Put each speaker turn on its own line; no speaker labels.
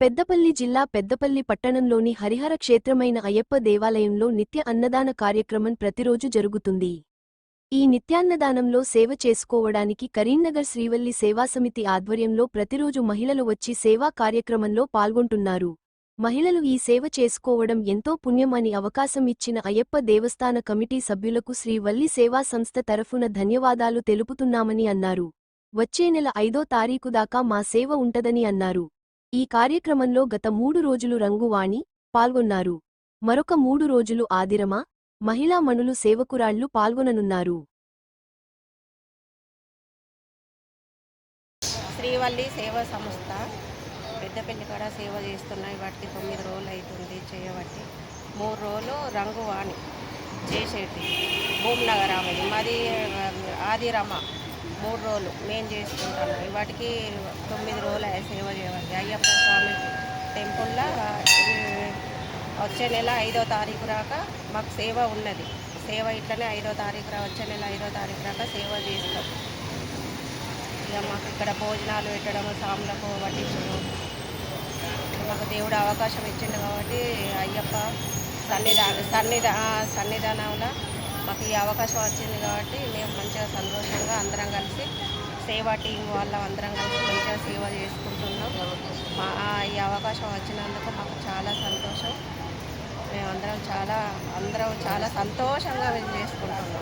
పెద్దపల్లి జిల్లా పెద్దపల్లి పట్టణంలోని హరిహర క్షేత్రమైన అయ్యప్ప దేవాలయంలో నిత్య అన్నదాన కార్యక్రమం ప్రతిరోజు జరుగుతుంది. ఈ నిత్యాన్నదానంలో సేవ చేసుకోవడానికి కరీంనగర్ శ్రీవల్లి సేవాసమితి ఆధ్వర్యంలో ప్రతిరోజు మహిళలు వచ్చి సేవా కార్యక్రమంలో పాల్గొంటున్నారు. మహిళలు ఈ సేవ చేసుకోవడం ఎంతో పుణ్యం అని అవకాశం ఇచ్చిన అయ్యప్ప దేవస్థాన కమిటీ సభ్యులకు శ్రీవల్లి సేవా సంస్థ తరఫున ధన్యవాదాలు తెలుపుతున్నామని అన్నారు. వచ్చే నెల ఐదో తారీఖు దాకా మా సేవ ఉంటదని అన్నారు. ఈ కార్యక్రమంలో గత మూడు రోజులు రంగువాణి పాల్గొన్నారు. మరొక మూడు రోజులు ఆదిరమ మహిళా మణులు సేవకురాళ్ళు పాల్గొననున్నారు.
శ్రీవల్లి సేవా సంస్థ పెద్దపల్లి కాడ సేవ చేస్తున్నాయి వాటికి తొమ్మిది రోజులు అవుతుంది చేయబట్టి. మూడు రోజులు రంగువాణి చేసేటి. భూమినగర్ ఆమెది. మాది ఆదిరమ. మూడు రోజులు మేము చేసుకుంటాము. వాటికి తొమ్మిది రోజులు సేవ చేయాలి అయ్యప్ప స్వామి టెంపుల్లో వచ్చే నెల ఐదో తారీఖు రాక మాకు సేవ ఉన్నది. సేవ ఇట్లనే ఐదో తారీఖు రా వచ్చే నెల ఐదో తారీఖు రాక సేవ చేస్తాం. ఇక మాకు ఇక్కడ భోజనాలు పెట్టడం సాములకు పట్టించడం మాకు దేవుడు అవకాశం ఇచ్చిండు కాబట్టి అయ్యప్ప సన్నిధా సన్నిధా సన్నిధానంలో మాకు ఈ అవకాశం వచ్చింది కాబట్టి మేము మంచిగా సేవా టీం వాళ్ళ అందరం కలిసి మంచిగా సేవ చేసుకుంటున్నాం. మా ఈ అవకాశం వచ్చినందుకు మాకు చాలా సంతోషం. మేమందరం చాలా అందరం చాలా సంతోషంగా మేము చేసుకుంటున్నాం.